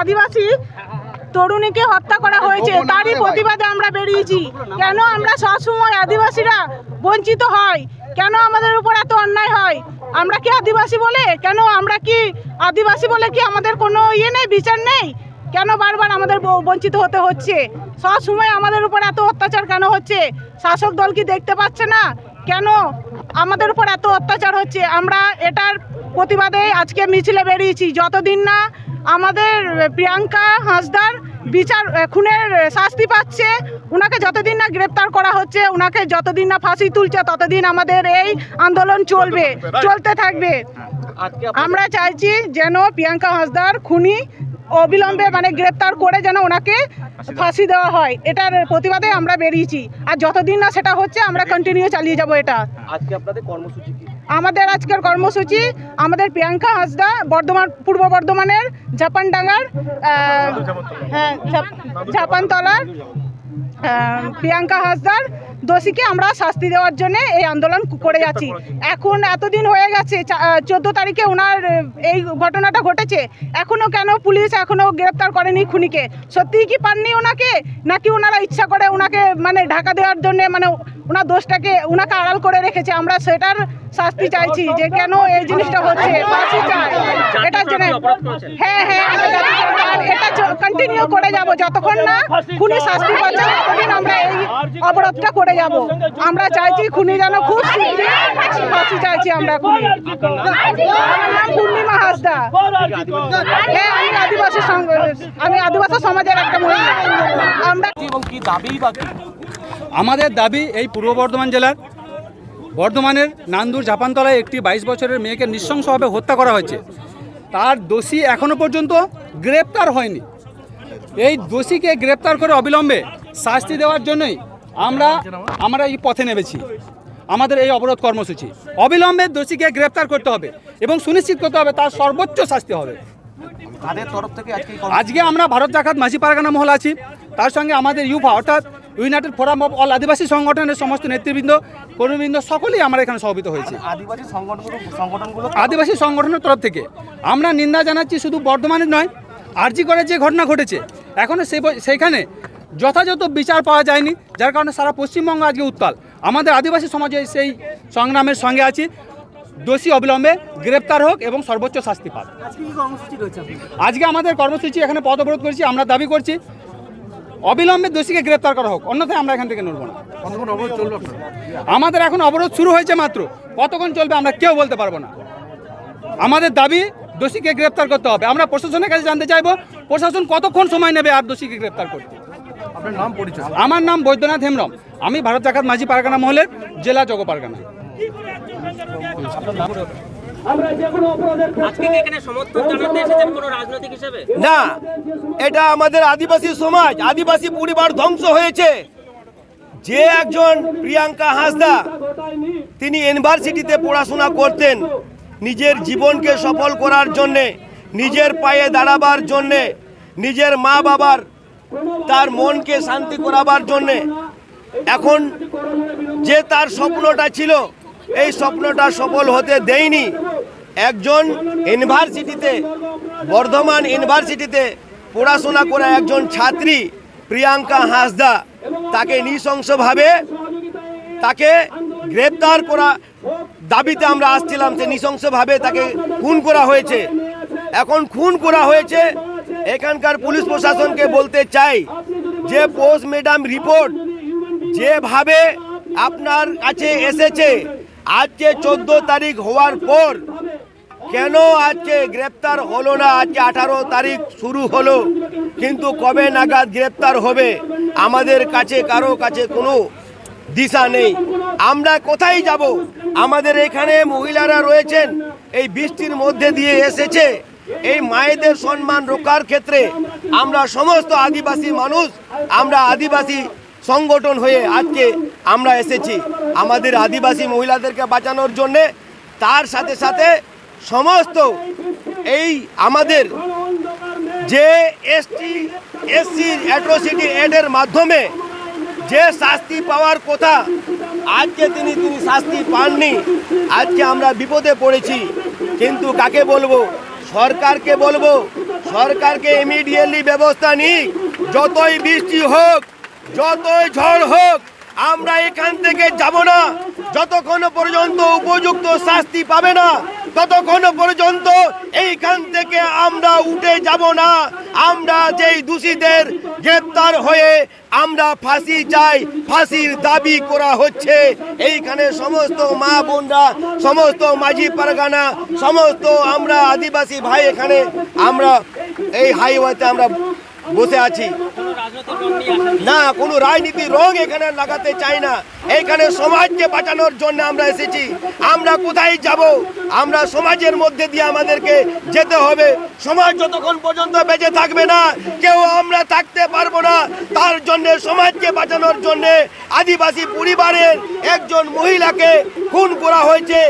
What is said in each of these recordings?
আদিবাসী তরুণীকে হত্যা করা হয়েছে। তারই প্রতিবাদে আমরা বেরিয়েছি। কেন আমরা সবসময় আদিবাসীরা বঞ্চিত হয়? কেন আমাদের উপর এত অন্যায় হয়? আমরা কি আদিবাসী বলে? কেন আমরা কি আদিবাসী বলে কি আমাদের কোনো ইয়ে নেই বিচার নেই? কেন বারবার আমাদের বঞ্চিত হতে হচ্ছে? সব সময় আমাদের উপর এত অত্যাচার কেন হচ্ছে? শাসক দল কি দেখতে পাচ্ছে না? কেন আমাদের উপর এত অত্যাচার হচ্ছে? আমরা এটার প্রতিবাদে আজকে মিছিলে বেরিয়েছি। যতদিন না আমাদের প্রিয়াঙ্কা হাঁসদার বিচার খুনের শাস্তি পাচ্ছে ওনাকে যতদিন না গ্রেপ্তার করা হচ্ছে ওনাকে যতদিন না ফাঁসি তুলছে ততদিন আমাদের এই আন্দোলন চলবে চলতে থাকবে। আমরা চাইছি যেন প্রিয়াঙ্কা হাঁসদার খুনি অবিলম্বে মানে গ্রেপ্তার করে যেন ওনাকে ফাঁসি দেওয়া হয়। এটার প্রতিবাদে আমরা বেরিয়েছি। আর যতদিন না সেটা হচ্ছে আমরা কন্টিনিউ চালিয়ে যাব এটা। আজকে আপনাদের কর্মসূচি আমাদের আজকের কর্মসূচি আমাদের প্রিয়াঙ্কা হাসদা বর্ধমান পূর্ব বর্ধমানের ঝাপানডাঙ্গার আহ, হ্যাঁ ঝাপানতলার প্রিয়াঙ্কা হাসদার দোষীকে আমরা শাস্তি দেওয়ার জন্য এই আন্দোলন করে যাচ্ছি। এখন এতদিন হয়ে গেছে চোদ্দ তারিখে ওনার এই ঘটনাটা ঘটেছে এখনও কেন পুলিশ এখনও গ্রেপ্তার করেনি খুনিকে? সত্যিই কি পাননি ওনাকে? নাকি ওনারা ইচ্ছা করে ওনাকে মানে ঢাকা দেওয়ার জন্য মানে ওনার দোষটাকে ওনাকে আড়াল করে রেখেছে। আমরা সেটার শাস্তি চাইছি যে কেন এই জিনিসটা হচ্ছে। ফাঁসি চাই। এটার জন্য হ্যাঁ হ্যাঁ আমরা দাবি আর এটা কন্টিনিউ করে যাব। যতক্ষণ না খুনি শাস্তি পাচ্ছে ততদিন আমরা এই অবরোধটা করে যাব। আমরা চাইছি খুনি যেন খুব শীঘ্রই ফাঁসি চাইছি আমরা খুনি। আমার নাম পূর্ণিমা হাসদা। হ্যাঁ আমি আদিবাসী আমি আদিবাসী সমাজের একটা মহিলা। আমরা এবং কি দাবি বা কি? আমাদের দাবি এই পূর্ব বর্ধমান জেলার বর্ধমানের নান্দুর জাপানতলায় একটি বাইশ বছরের মেয়েকে নৃশংসভাবে হত্যা করা হয়েছে। তার দোষী এখনও পর্যন্ত গ্রেপ্তার হয়নি। এই দোষীকে গ্রেপ্তার করে অবিলম্বে শাস্তি দেওয়ার জন্যই আমরা আমরা এই পথে নেমেছি। আমাদের এই অবরোধ কর্মসূচি। অবিলম্বে দোষীকে গ্রেপ্তার করতে হবে এবং সুনিশ্চিত করতে হবে তার সর্বোচ্চ শাস্তি হবে। কাদের তরফ থেকে আজকে আজকে আমরা ভারত জাকাত মাঝি পারগানা মহল আছি। তার সঙ্গে আমাদের ইউফা অর্থাৎ United Forum of All Adivasi সংগঠনের সমস্ত নেতৃবৃন্দ কর্মীবৃন্দ সকলেই আমরা এখানে সমবেত হয়েছি। আদিবাসী সংগঠনগুলো সংগঠনগুলো আদিবাসী সংগঠনের তরফ থেকে আমরা নিন্দা জানাচ্ছি শুধু বর্ধমানের নয় আরজি করে যে ঘটনা ঘটেছে এখনও সেইখানে যথাযথ বিচার পাওয়া যায়নি যার কারণে সারা পশ্চিমবঙ্গ আজকে উত্তাল। আমাদের আদিবাসী সমাজে সেই সংগ্রামের সঙ্গে আছি। দোষী অবিলম্বে গ্রেপ্তার হোক এবং সর্বোচ্চ শাস্তি পাক। আজকে আমাদের কর্মসূচি এখানে পথ অবরোধ করেছি আমরা দাবি করছি অবিলম্বে দোষীকে গ্রেপ্তার করা হোক অন্যথায় আমরা এখান থেকে নড়ব না। আমাদের এখন অবরোধ শুরু হয়েছে মাত্র কতক্ষণ চলবে আমরা কেউ বলতে পারব না। আমাদের দাবি দোষীকে গ্রেপ্তার করতে হবে। আমরা প্রশাসনের কাছে জানতে চাইব প্রশাসন কতক্ষণ সময় নেবে আর দোষীকে গ্রেপ্তার করতে? আমার নাম বৈদ্যনাথ হেমরম আমি ভারত জাকাত মাঝি পারগানা মহলের জেলা জগ পারগানা আজকে কি এখানে সমর্থন জানাতে এসেছেন কোনো রাজনৈতিক না এটা আমাদের আদিবাসী সমাজ আদিবাসী পরিবার ধ্বংস হয়েছে। যে একজন প্রিয়াঙ্কা হাসদা তিনি ইউনিভার্সিটিতে পড়াশোনা করতেন নিজের জীবনকে সফল করার জন্যে নিজের পায়ে দাঁড়াবার জন্যে নিজের মা বাবার তার মনকে শান্তি করাবার জন্যে। এখন যে তার স্বপ্নটা ছিল এই স্বপ্নটা সফল হতে দেয়নি। একজন ইউনিভার্সিটিতে, বর্ধমান ইউনিভার্সিটিতে পড়াশোনা করা একজন ছাত্রী, প্রিয়াঙ্কা হাসদা। তাকে নৃশংসভাবে তাকে গ্রেপ্তার করা দাবিতে আমরা আসছিলাম যে নৃশংসভাবে তাকে খুন করা হয়েছে। এখন খুন করা হয়েছে, এখানকার পুলিশ প্রশাসনকে বলতে চাই যে পোস্টমেডাম রিপোর্ট যেভাবে আপনার কাছে এসেছে আজকে চোদ্দ তারিখ হওয়ার পর কেন আজকে গ্রেপ্তার হলো না? আজকে আঠারো তারিখ শুরু হলো। কিন্তু কবে নাগাদ গ্রেপ্তার হবে? আমাদের কাছে, কারও কাছে কোনো দিশা নেই। আমরা কোথায় যাব? আমাদের এখানে মহিলারা রয়েছেন। এই বৃষ্টির মধ্যে দিয়ে এসেছে। এই মায়েদের সম্মান রক্ষার ক্ষেত্রে আমরা সমস্ত আদিবাসী মানুষ, আমরা আদিবাসী সংগঠন হয়ে আজকে আমরা এসেছি। আমাদের আদিবাসী মহিলাদেরকে বাঁচানোর জন্যে তার সাথে সাথে সমস্ত এই আমাদের যে এসটি এসসি অ্যাট্রোসিটি অ্যাডের মাধ্যমে যে শাস্তি পাওয়ার কথা আজকে তিনি তিনি শাস্তি পাননি, আজকে আমরা বিপদে পড়েছি। কিন্তু কাকে বলব? সরকারকে বলব, সরকারকে ইমিডিয়েটলি ব্যবস্থা নিক। যতই বৃষ্টি হোক, যতই ঝড় হোক আমরা এখান থেকে যাব না। যতক্ষণ পর্যন্ত উপযুক্ত শাস্তি পাবে না, ততক্ষণ পর্যন্ত এইখান থেকে আমরা উঠে যাব না। আমরা যেই দোষীদের গ্রেপ্তার হয়ে আমরা ফাঁসি চাই, ফাঁসির দাবি করা হচ্ছে। এইখানে সমস্ত মা বোনরা, সমস্ত মাঝি পারগানা, সমস্ত আমরা আদিবাসী ভাই এখানে আমরা এই হাইওয়েতে আমরা বসে আছি। না, কোনো রাজনীতি রং এখানে লাগাতে চাই না। এখানে সমাজকে বাঁচানোর জন্য আমরা এসেছি। আমরা কোথায় যাব? আমরা সমাজের মধ্যে দিয়ে আমাদেরকে যেতে হবে। সমাজ যতক্ষণ পর্যন্ত বেঁচে থাকবে না, কেউ আমরা থাকতে পারব না। তার জন্য, সমাজকে বাঁচানোর জন্য আদিবাসী পরিবারের একজন মহিলাকে খুন করা হয়েছে।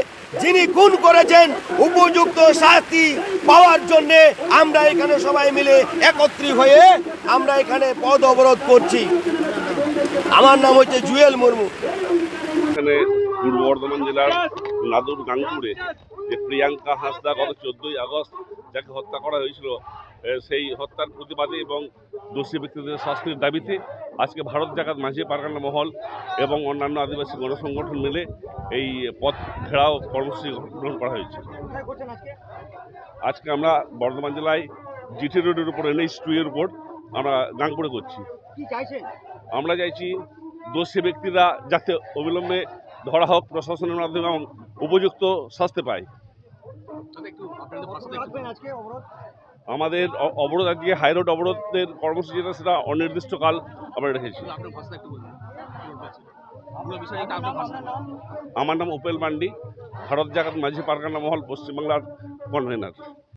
যিনি খুন করেছেন, উপযুক্ত শাস্তি পাওয়ার জন্য আমরা এখানে সবাই মিলে একত্রিত হয়ে আমরা এখানে পদ অবরোধ করছি। আমার নাম হচ্ছে জুয়েল মুর্মু। এখানে পূর্ব বর্ধমান জেলার নাদুর গাংপুরে যে প্রিয়াঙ্কা হাঁসদা গত চোদ্দই আগস্ট যাকে হত্যা করা হয়েছিল সেই হত্যার প্রতিবাদে এবং দোষী ব্যক্তিদের শাস্তির দাবিতে আজকে ভারত জাগাত মাঝি পারগানা মহল এবং অন্যান্য আদিবাসী গণসংগঠন মিলে এই পথ ঘেরাও কর্মসূচি গ্রহণ করা হয়েছে। আজকে আমরা বর্ধমান জেলায় জিটি রোডের উপর এনএইচ টু এর উপর আমরা গাংপুরে করছি। আমরা চাইছি দোষী ব্যক্তিরা যাতে অবিলম্বে ধরা হোক প্রশাসনের মাধ্যমে এবং উপযুক্ত শাস্তি পায়। আমাদের অবরোধ আজকে হাইরোড অবরোধের কর্মসূচি যেটা সেটা অনির্দিষ্টকাল আমরা রেখেছি। আমার নাম উপেল মান্ডি ভারত জাগাত মাঝি পারগানা মহল পশ্চিমবাংলার কনভেনার।